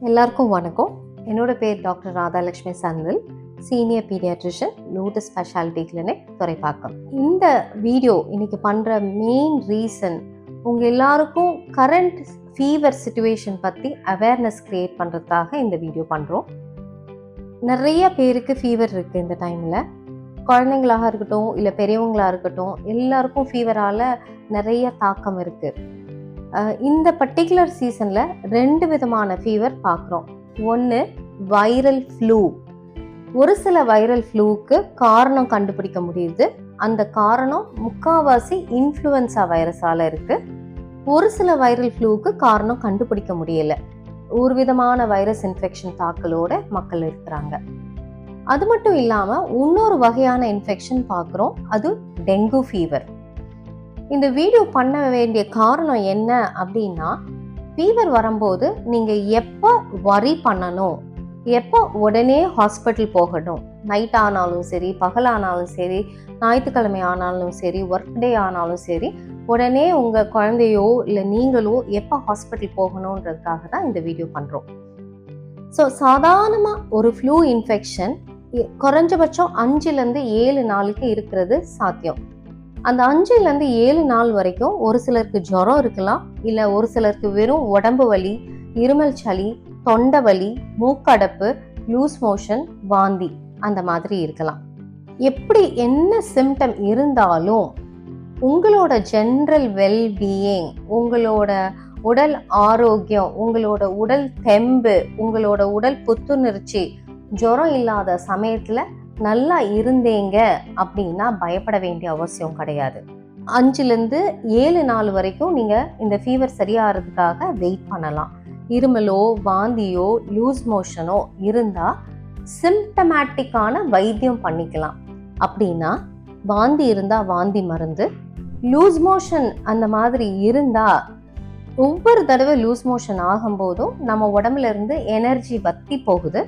எல்லாருக்கும் வணக்கம். என்னோட பேர் டாக்டர் ராதாலட்சுமி சந்தில் senior paediatrician Lotus speciality clinic Thoraipakkam. இந்த வீடியோ இன்னைக்கு பண்ணுற மெயின் ரீசன் உங்கள் எல்லாருக்கும் கரண்ட் ஃபீவர் சுச்சுவேஷன் பற்றி அவேர்னஸ் க்ரியேட் பண்ணுறதுக்காக இந்த வீடியோ பண்ணுறோம் நிறைய பேருக்கு ஃபீவர் இருக்குது இந்த டைமில் குழந்தைங்களாக இருக்கட்டும் இல்லை பெரியவங்களாக இருக்கட்டும் எல்லாருக்கும் ஃபீவரால் நிறைய தாக்கம் இருக்குது இந்த பர்டிகுலர் சீசனில் ரெண்டு விதமான ஃபீவர் பார்க்குறோம் ஒன்று வைரல் ஃப்ளூ ஒரு சில வைரல் ஃப்ளூவுக்கு காரணம் கண்டுபிடிக்க முடியுது. அந்த காரணம் முக்காவாசி இன்ஃப்ளூயன்ஸா வைரஸால் இருக்குது ஒரு சில வைரல் ஃப்ளூவுக்கு காரணம் கண்டுபிடிக்க முடியல. ஒரு விதமான வைரஸ் இன்ஃபெக்ஷன் தாக்கலோட மக்கள் இருக்கிறாங்க. அது மட்டும் இல்லாமல் இன்னொரு வகையான இன்ஃபெக்ஷன் பார்க்குறோம். அது டெங்கு ஃபீவர் இந்த வீடியோ பண்ண வேண்டிய காரணம் என்ன அப்படின்னா ஃபீவர் வரும்போது நீங்கள் எப்போ வரி பண்ணணும்? எப்போ உடனே ஹாஸ்பிட்டல் போகணும்? நைட் ஆனாலும் சரி பகலானாலும் சரி ஞாயிற்றுக்கிழமை ஆனாலும் சரி ஒர்க் டே ஆனாலும் சரி உடனே உங்கள் குழந்தையோ இல்லை நீங்களோ எப்போ ஹாஸ்பிட்டல் போகணுன்றதுக்காக தான் இந்த வீடியோ பண்ணுறோம் ஸோ சாதாரணமாக ஒரு ஃப்ளூ இன்ஃபெக்ஷன் குறைஞ்சபட்சம் அஞ்சுலேருந்து ஏழு நாளுக்கு இருக்கிறது சாத்தியம். அந்த அஞ்சுலேருந்து ஏழு நாள் வரைக்கும் ஒரு சிலருக்கு ஜுரம் இருக்கலாம் இல்லை ஒரு சிலருக்கு வெறும் உடம்பு வலி இருமல் சளி தொண்டை வலி மூக்கடப்பு லூஸ் மோஷன் வாந்தி அந்த மாதிரி இருக்கலாம். எப்படி என்ன சிம்டம் இருந்தாலும் உங்களோட ஜென்ரல் வெல்பீயிங் உங்களோட உடல் ஆரோக்கியம் உங்களோட உடல் தெம்பு உங்களோட உடல் புத்துணர்ச்சி ஜுரம் இல்லாத சமயத்தில் நல்லா இருந்தீங்க அப்படின்னா பயப்பட வேண்டிய அவசியம் கிடையாது. அஞ்சுலேருந்து ஏழு நாள் வரைக்கும் நீங்கள் இந்த ஃபீவர் சரியாகிறதுக்காக வெயிட் பண்ணலாம். இருமலோ வாந்தியோ லூஸ் மோஷனோ இருந்தால் சிம்டமேட்டிக்கான வைத்தியம் பண்ணிக்கலாம். அப்படின்னா வாந்தி இருந்தால் வாந்தி மருந்து லூஸ் மோஷன் அந்த மாதிரி இருந்தால் ஒவ்வொரு தடவை லூஸ் மோஷன் ஆகும்போதும் நம்ம உடம்புல இருந்து எனர்ஜி வத்தி போகுது.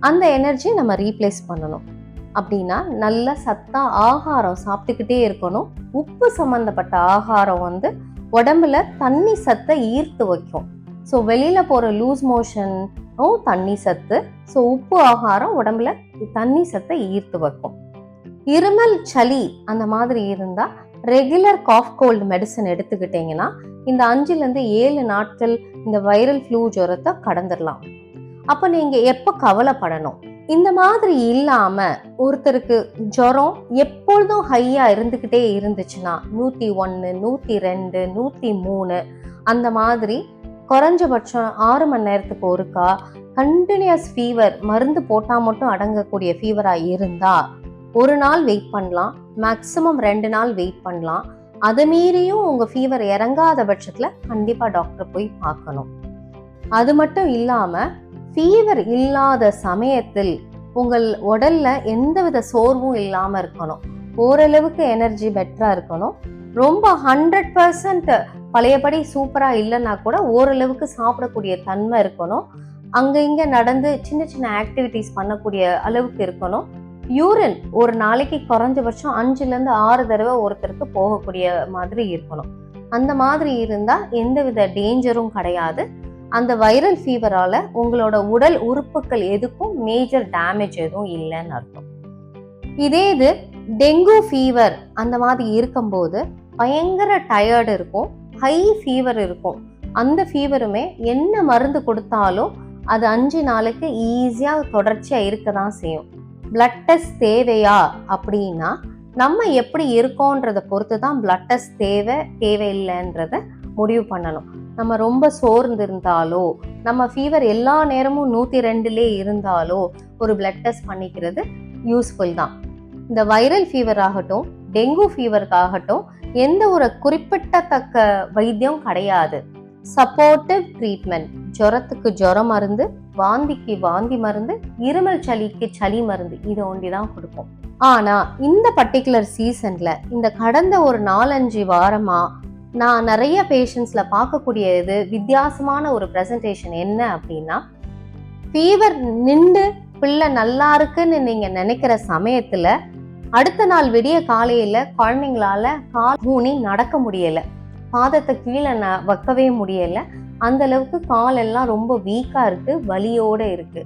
அந்த எனர்ஜி நம்ம ரீப்ளேஸ் பண்ணணும். அப்படின்னா நல்ல சத்தா ஆகாரம் சாப்பிட்டுக்கிட்டே இருக்கணும். உப்பு சம்மந்தப்பட்ட ஆகாரம் வந்து உடம்புல தண்ணி சத்தை ஈர்த்து வைக்கும். ஸோ வெளியில் போகிற லூஸ் மோஷனும் தண்ணி சத்து. ஸோ உப்பு ஆகாரம் உடம்புல தண்ணி சத்தை ஈர்த்து வைக்கும். இருமல் சளி அந்த மாதிரி இருந்தால் ரெகுலர் காஃப் கோல்டு மெடிசன் எடுத்துக்கிட்டிங்கன்னா இந்த அஞ்சுலேருந்து ஏழு நாட்கள் இந்த வைரல் ஃப்ளூ ஜுரத்தை கடந்துடலாம் அப்போ நீங்கள் எப்போ கவலைப்படணும்? இந்த மாதிரி இல்லாமல் ஒருத்தருக்கு ஜுரம் எப்பொழுதும் ஹையாக இருந்துக்கிட்டே இருந்துச்சுன்னா நூற்றி ஒன்று நூற்றி ரெண்டு நூற்றி மூணு அந்த மாதிரி குறைஞ்சபட்சம் ஆறு மணி நேரத்துக்கு ஒருக்கா கண்டினியூஸ் ஃபீவர் மருந்து போட்டால் மட்டும் அடங்கக்கூடிய ஃபீவராக இருந்தால் ஒரு நாள் வெயிட் பண்ணலாம். மேக்ஸிமம் ரெண்டு நாள் வெயிட் பண்ணலாம். அதை மீறியும் உங்கள் ஃபீவர் இறங்காத பட்சத்தில் கண்டிப்பாக டாக்டர் போய் பார்க்கணும். அது மட்டும் இல்லாமல் ஃபீவர் இல்லாத சமயத்தில் உங்கள் உடல்ல எந்தவித சோர்வும் இல்லாமல் இருக்கணும். ஓரளவுக்கு எனர்ஜி பெட்டராக இருக்கணும். ரொம்ப ஹண்ட்ரட் பர்சன்ட் பழையபடி சூப்பராக இல்லைன்னா கூட ஓரளவுக்கு சாப்பிடக்கூடிய தன்மை இருக்கணும். அங்கே இங்கே நடந்து சின்ன சின்ன ஆக்டிவிட்டிஸ் பண்ணக்கூடிய அளவுக்கு இருக்கணும். யூரின் ஒரு நாளைக்கு குறைஞ்சபட்சம் அஞ்சுலேருந்து ஆறு தடவை ஒருத்தருக்கு போகக்கூடிய மாதிரி இருக்கணும். அந்த மாதிரி இருந்தால் எந்தவித டேஞ்சரும் கிடையாது. அந்த வைரல் ஃபீவரால் உங்களோட உடல் உறுப்புகள் எதுக்கும் மேஜர் டேமேஜ் எதுவும் இல்லைன்னு அர்த்தம். இதே இது டெங்கு ஃபீவர் அந்த மாதிரி இருக்கும்போது பயங்கர டயர்டு இருக்கும். ஹை ஃபீவர் இருக்கும். அந்த ஃபீவருமே என்ன மருந்து கொடுத்தாலும் அது அஞ்சு நாளைக்கு ஈஸியாக தொடர்ச்சியாக இருக்க தான் செய்யும். பிளட் டெஸ்ட் தேவையா அப்படின்னா நம்ம எப்படி இருக்கோன்றதை பொறுத்து தான் பிளட் டெஸ்ட் தேவை தேவையில்லைன்றத முடிவு பண்ணணும். நம்ம ரொம்ப சோர்ந்து இருந்தாலோ நம்ம ஃபீவர் எல்லா நேரமும் நூற்றி ரெண்டுலே இருந்தாலோ ஒரு பிளட் டெஸ்ட் பண்ணிக்கிறது யூஸ்ஃபுல் தான். இந்த வைரல் ஃபீவர் ஆகட்டும் டெங்கு ஃபீவருக்காகட்டும் எந்த ஒரு குறிப்பிட்டத்தக்க வைத்தியம் கிடையாது. சப்போர்ட்டிவ் ட்ரீட்மெண்ட் ஜுரத்துக்கு ஜுரம் மருந்து வாந்திக்கு வாந்தி மருந்து இருமல் சளிக்கு சளி மருந்து இது ஒண்டி தான் கொடுப்போம். ஆனா இந்த பர்டிகுலர் சீசன்ல இந்த கடந்த ஒரு நாலஞ்சு வாரமா நான் நிறைய பேஷண்ட்ஸில் பார்க்கக்கூடிய இது வித்தியாசமான ஒரு ப்ரெசன்டேஷன் என்ன அப்படின்னா ஃபீவர் நின்று பிள்ளை நல்லா இருக்குன்னு நீங்க நினைக்கிற சமயத்துல அடுத்த நாள் விடிய காலையில குழந்தைங்களால கால் ஊனி நடக்க முடியல. பாதத்தை கீழே ந- வைக்கவே முடியல. அந்த அளவுக்கு கால் எல்லாம் ரொம்ப வீக்கா இருக்கு வலியோட இருக்கு.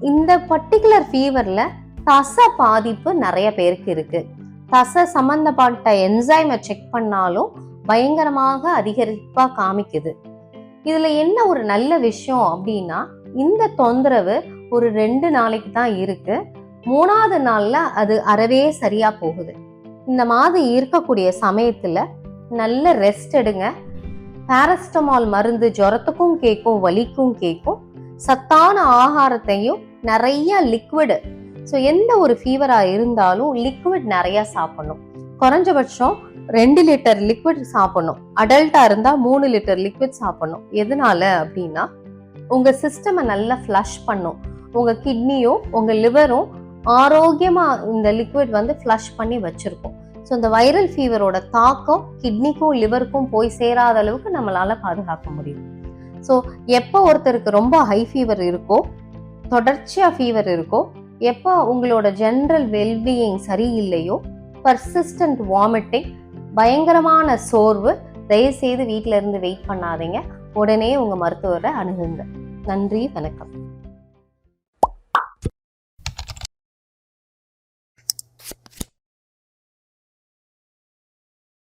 இந்த பர்டிகுலர் ஃபீவர்ல தசை பாதிப்பு நிறைய பேருக்கு இருக்கு. தசை சம்பந்தப்பட்ட என்சைமை செக் பண்ணாலும் பயங்கரமாக அதிகரிப்பா காமிக்குது. இதுல என்ன ஒரு நல்ல விஷயம் அப்படின்னா இந்த தொந்தரவு ஒரு ரெண்டு நாளைக்கு தான் இருக்கு. மூணாவது நாள்ல அது அறவே சரியா போகுது. இந்த மாதிரி இருக்கக்கூடிய சமயத்துல நல்ல ரெஸ்ட் எடுங்க. பாரஸ்டமால் மருந்து ஜுரத்துக்கும் கேட்கும் வலிக்கும் கேட்கும் சத்தான ஆகாரத்தையும் நிறைய லிக்விடு ஸோ எந்த ஒரு ஃபீவரா இருந்தாலும் லிக்விட் நிறைய சாப்பிடணும். குறைஞ்சபட்சம் ரெண்டு லிட்டர் லிக்விட் சாப்பிடணும். அடல்ட்டா இருந்தா மூணு லிட்டர் லிக்விட் சாப்பிடணும். எதனால அப்படின்னா உங்க சிஸ்டமை நல்லா ஃப்ளஷ் பண்ணும். உங்க கிட்னியும் உங்க லிவரும் ஆரோக்கியமாக இந்த லிக்விட் வந்து ஃப்ளஷ் பண்ணி வச்சுருக்கோம். ஸோ இந்த வைரல் ஃபீவரோட தாக்கம் கிட்னிக்கும் லிவருக்கும் போய் சேராத அளவுக்கு நம்மளால் பாதுகாக்க முடியும். ஸோ எப்போ ஒருத்தருக்கு ரொம்ப ஹை ஃபீவர் இருக்கோ தொடர்ச்சியாக ஃபீவர் இருக்கோ எப்போ உங்களோட ஜென்ரல் வெல்பீயிங் சரியில்லையோ பர்சிஸ்டன்ட் வாமிட்டிங் பயங்கரமான சோர்வு தயவுசெய்து வீட்டிலேருந்து வெயிட் பண்ணாதீங்க. உடனே உங்கள் மருத்துவரை அணுகுங்க. நன்றி வணக்கம்.